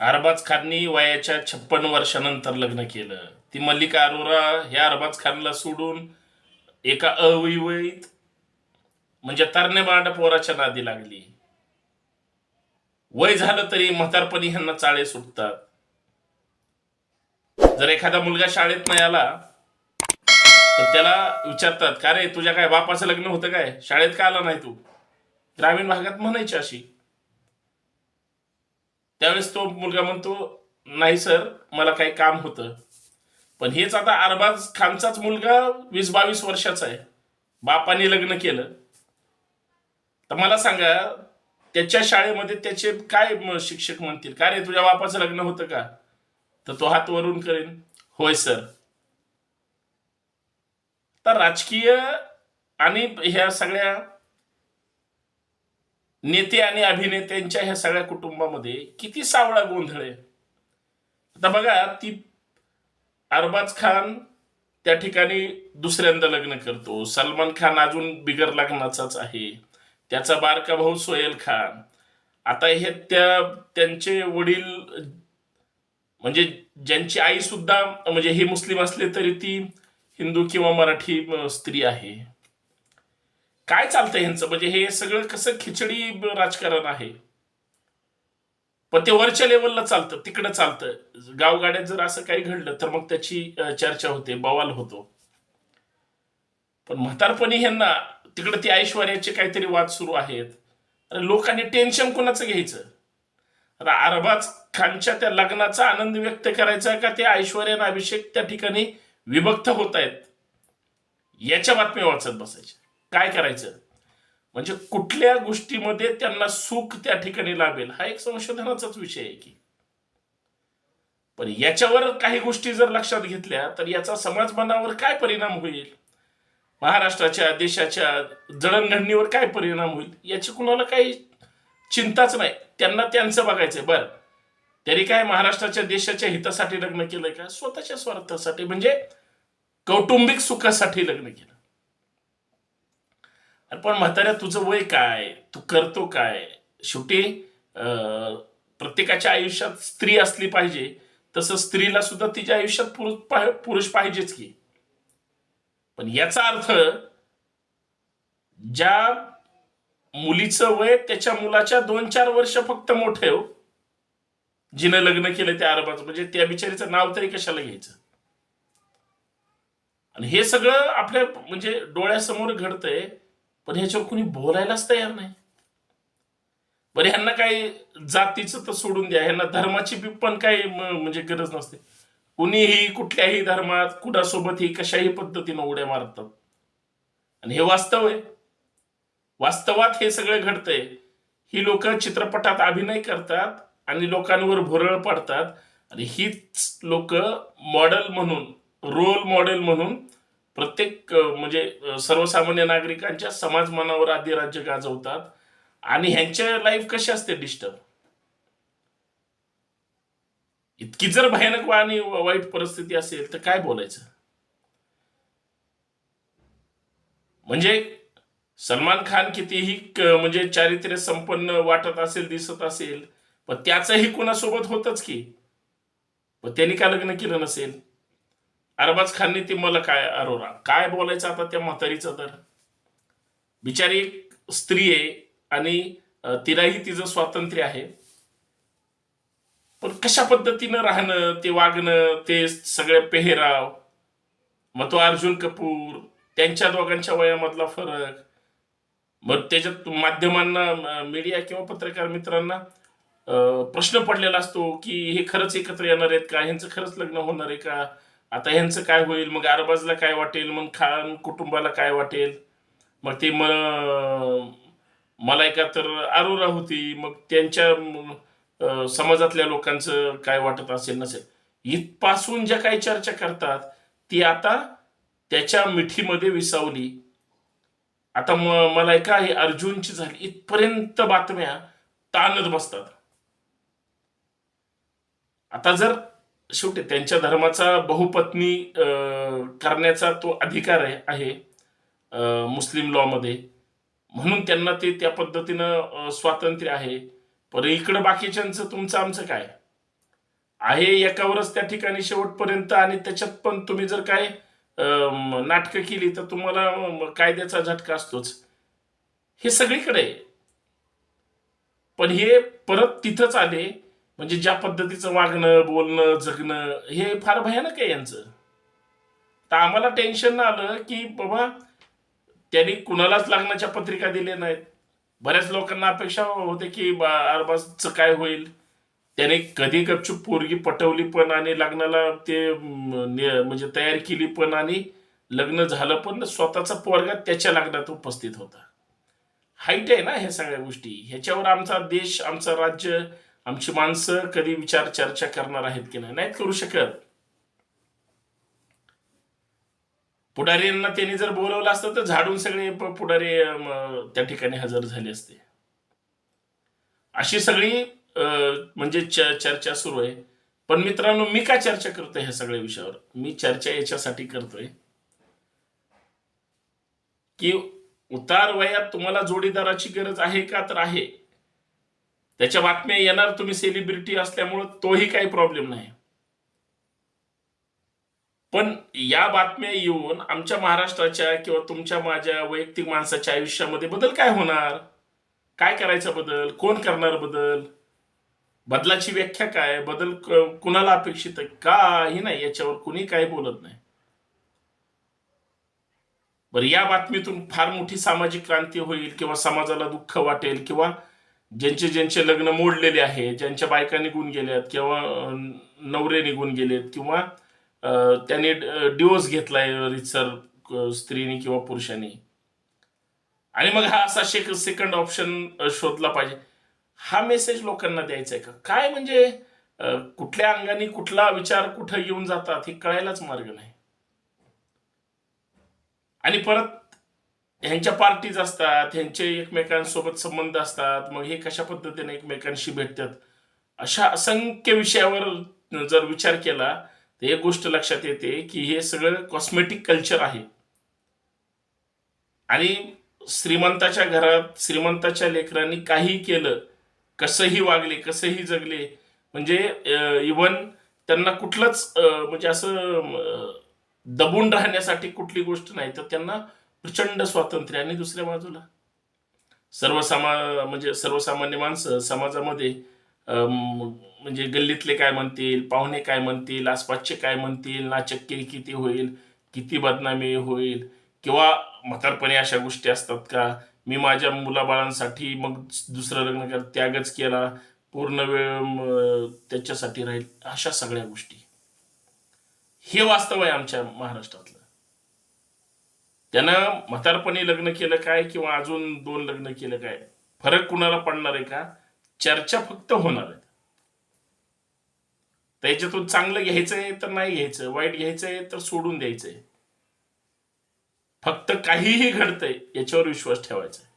अरबाज खाननी वयाच्या छप्पन वर्षानंतर लग्न केलं. ती मल्लिका अरोरा ह्या अरबाज खानला सोडून एका अविवाहित म्हणजे तरणे पोराच्या नादी लागली. वय झालं तरी म्हातारपणी ह्यांना चाळे सुटतात. जर एखादा मुलगा शाळेत नाही आला तर त्याला विचारतात का रे तुझ्या काय बापाचं लग्न होतं काय? शाळेत का आला नाही तू? ग्रामीण भागात म्हणायची अशी. त्यावेळेस तो मुलगा म्हणतो नाही सर मला काही काम होतं. पण हेच आता अरबाज खानचाच मुलगा वीस बावीस वर्षाचा आहे. बापाने लग्न केलं. तर मला सांगा त्याच्या शाळेमध्ये त्याचे काय शिक्षक म्हणतील? का रे तुझ्या बापाचं लग्न होतं का? तर तो हात वरून करेन होय सर. तर राजकीय आणि ह्या सगळ्या नेते आणि अभिनेत्यांच्या ह्या सगळ्या कुटुंबामध्ये किती सावळा गोंधळ आहे. आता बघा ती अरबाज खान त्या ठिकाणी दुसऱ्यांदा लग्न करतो. सलमान खान अजून बिगर लग्नाचाच आहे. त्याचा बारका भाऊ सोहेल खान. आता हे त्या त्यांचे वडील म्हणजे ज्यांची आई सुद्धा म्हणजे हे मुस्लिम असले तरी ती हिंदू किंवा मराठी स्त्री आहे. काय चालतंय ह्यांचं? म्हणजे हे सगळं कसं खिचडी राजकारण आहे? पण ते वरच्या लेवलला चालतं तिकडं चालतं. गावगाड्यात जर असं काही घडलं तर मग त्याची चर्चा होते बवाल होतो. पण म्हातारपणी ह्यांना तिकडे ती ऐश्वर्याचे काहीतरी वाद सुरू आहेत. अरे लोकांनी टेन्शन कोणाचं घ्यायचं? आता अरबाज खानच्या त्या लग्नाचा आनंद व्यक्त करायचा का ते ऐश्वर्या अभिषेक त्या ठिकाणी विभक्त होत आहेत? याच्या बातम्या वाचत बसायच्या. काय करायचं? म्हणजे कुठल्या गोष्टीमध्ये त्यांना सुख त्या ठिकाणी लाभेल हा एक संशोधनाचाच विषय आहे की. पण याच्यावर काही गोष्टी जर लक्षात घेतल्या तर याचा समाज मनावर काय परिणाम होईल? महाराष्ट्राच्या देशाच्या जडणघडणीवर काय परिणाम होईल? याची कुणाला काही चिंताच नाही. त्यांना त्यांचं बघायचंय. बरं. तरी काय महाराष्ट्राच्या देशाच्या हितासाठी लग्न केलंय का? स्वतःच्या स्वार्थासाठी म्हणजे कौटुंबिक सुखासाठी लग्न केलं. अरे पण म्हाताऱ्या तुझं वय काय? तू करतो काय? शेवटी अं, प्रत्येकाच्या आयुष्यात स्त्री असली पाहिजे तसं स्त्रीला सुद्धा तिच्या आयुष्यात पुरुष पुरुष पाहिजेच की. पण याचा अर्थ ज्या मुलीचं वय त्याच्या मुलाच्या दोन चार वर्ष फक्त मोठे हो. जिनं लग्न केलं त्या अरबाचं म्हणजे त्या बिचारीचं नाव तरी कशाला घ्यायचं? आणि हे सगळं आपल्या म्हणजे डोळ्यासमोर घडतंय पण याच्यावर कोणी बोलायलाच तयार नाही. बरं ह्यांना काही जातीचं तर सोडून द्या ह्यांना धर्माची बी पण काही म्हणजे गरज नसते. कुणीही कुठल्याही धर्मात कुणासोबतही कशाही पद्धतीनं उड्या मारतात. आणि हे वास्तव आहे. वास्तवात हे सगळं घडतंय. ही लोक चित्रपटात अभिनय करतात आणि लोकांवर भुरळ पाडतात. आणि हीच लोक मॉडेल म्हणून रोल मॉडेल म्हणून प्रत्येक म्हणजे सर्वसामान्य नागरिकांच्या समाज मनावर आधी राज्य गाजवतात आणि ह्यांच्या लाईफ कशी असते डिस्टर्ब इतकी जर भयानक आणि वाईट परिस्थिती असेल तर काय बोलायचं? म्हणजे सलमान खान कितीही म्हणजे चारित्र्य संपन्न वाटत असेल दिसत असेल पण त्याचंही कुणासोबत होतच की? पण त्यांनी का लग्न केलं नसेल? अरबाज खानने ती मला काय अरोरा काय बोलायचं आता त्या म्हातारीचं तर? बिचारी एक स्त्री आहे आणि तिलाही तिचं स्वातंत्र्य आहे. पण कशा पद्धतीनं राहणं ते वागणं ते सगळे पेहराव मग तो अर्जुन कपूर त्यांच्या दोघांच्या वयामधला फरक मग त्याच्यात माध्यमांना मीडिया किंवा पत्रकार मित्रांना प्रश्न पडलेला असतो की हे खरंच एकत्र येणार आहेत का? ह्यांचं खरंच लग्न होणार आहे का? आता ह्यांचं काय होईल? मग अरबाजला काय वाटेल? मग खान कुटुंबाला काय वाटेल? मग ते म मलायका तर अरोरा होती. मग त्यांच्या समाजातल्या लोकांचं काय वाटत असेल नसेल? इथपासून ज्या काही चर्चा करतात ती आता त्याच्या मिठीमध्ये विसावली. आता म- मलायका ही अर्जुनची झाली. इथपर्यंत बातम्या ताणत बसतात. आता जर शेवटी त्यांच्या धर्माचा बहुपत्नी करण्याचा तो अधिकार आहे मुस्लिम लॉमध्ये म्हणून त्यांना ते त्या पद्धतीनं स्वातंत्र्य आहे. पर इकडं बाकीच्यांचं तुमचं आमचं काय? आहे एकावरच त्या ठिकाणी शेवटपर्यंत आणि त्याच्यात पण तुम्ही जर काय नाटकं केली तर तुम्हाला कायद्याचा झटका असतोच. हे सगळीकडे आहे. पण हे परत तिथंच आले म्हणजे ज्या पद्धतीचं वागणं बोलणं जगणं हे फार भयानक आहे यांचं. तर आम्हाला टेन्शन आलं की बाबा त्यांनी कुणालाच लग्नाच्या पत्रिका दिल्या नाहीत. बऱ्याच लोकांना अपेक्षा होते की बा- अरबाजचं काय होईल. त्याने कधी गपचूप पोरगी पटवली पण आणि लग्नाला ते म्हणजे तयार केली पण आणि लग्न झालं पण स्वतःचा पोरगा त्याच्या लग्नात उपस्थित होता. हाईट आहे ना ह्या सगळ्या गोष्टी. ह्याच्यावर आमचा देश आमचं राज्य आमची माणसं कधी विचार चर्चा करणार आहेत की नाही नाहीत करू शकत. पुढारी यांना त्यांनी जर बोलवलं असतं तर झाडून सगळे पुढारी त्या ठिकाणी हजर झाले असते. अशी सगळी म्हणजे चर्चा सुरू आहे. पण मित्रांनो मी का चर्चा करतोय ह्या सगळ्या विषयावर? मी चर्चा याच्यासाठी करतोय की उतार वयात तुम्हाला जोडीदाराची गरज आहे का? तर आहे. त्याच्या बातम्या येणार तुम्ही सेलिब्रिटी असल्यामुळं तोही काही प्रॉब्लेम नाही. पण या बातम्या येऊन आमच्या महाराष्ट्राच्या किंवा तुमच्या माझ्या वैयक्तिक माणसाच्या आयुष्यामध्ये बदल काय होणार? काय करायचा बदल? कोण करणार बदल? बदलाची व्याख्या काय? बदल कुणाला अपेक्षित आहे? काही नाही याच्यावर कुणी काही बोलत नाही. बरं या बातमीतून फार मोठी सामाजिक क्रांती होईल किंवा समाजाला दुःख वाटेल किंवा ज्यांचे ज्यांचे लग्न मोडलेले आहे ज्यांच्या बायका निघून गेल्यात किंवा नवरे निघून गेलेत किंवा त्याने डिवोर्स घेतलाय रितसर स्त्रीने किंवा पुरुषाने. आणि मग हा असा शेक सेकंड ऑप्शन शोधला पाहिजे. हा मेसेज लोकांना द्यायचा आहे का? काय म्हणजे कुठल्या अंगाने कुठला विचार कुठं येऊन जातात हे कळायलाच मार्ग नाही. आणि परत ह्यांच्या पार्टीज असतात ह्यांचे एकमेकांसोबत संबंध असतात मग हे कशा पद्धतीने एकमेकांशी भेटतात? अशा असंख्य विषयावर जर विचार केला तर एक गोष्ट लक्षात येते की हे सगळं कॉस्मेटिक कल्चर आहे. आणि श्रीमंताच्या घरात श्रीमंताच्या लेकरांनी काही केलं कसंही वागले कसंही जगले म्हणजे इवन त्यांना कुठलंच म्हणजे असं दबून राहण्यासाठी कुठली गोष्ट नाही तर त्यांना प्रचंड स्वातंत्र्य आणि दुसऱ्या बाजूला. सर्वसामा म्हणजे सर्वसामान्य माणसं समाजामध्ये म्हणजे गल्लीतले काय म्हणतील पाहुणे काय म्हणतील आसपासचे काय म्हणतील नाचक्की किती होईल किती बदनामी होईल किंवा म्हातारपणे अशा गोष्टी असतात का? मी माझ्या मुलाबाळांसाठी मग दुसरं लग्न कर त्यागच केला पूर्ण वेळ त्याच्यासाठी राहील अशा सगळ्या गोष्टी. हे वास्तव आहे आमच्या महाराष्ट्रातलं. त्यानं म्हातारपणी लग्न केलं काय किंवा अजून दोन लग्न केलं काय? फरक कुणाला पडणार आहे का? चर्चा फक्त होणार आहे. त्याच्यातून चांगलं घ्यायचंय तर नाही घ्यायचं. वाईट घ्यायचंय तर सोडून द्यायचंय. फक्त काहीही घडतंय याच्यावर विश्वास ठेवायचा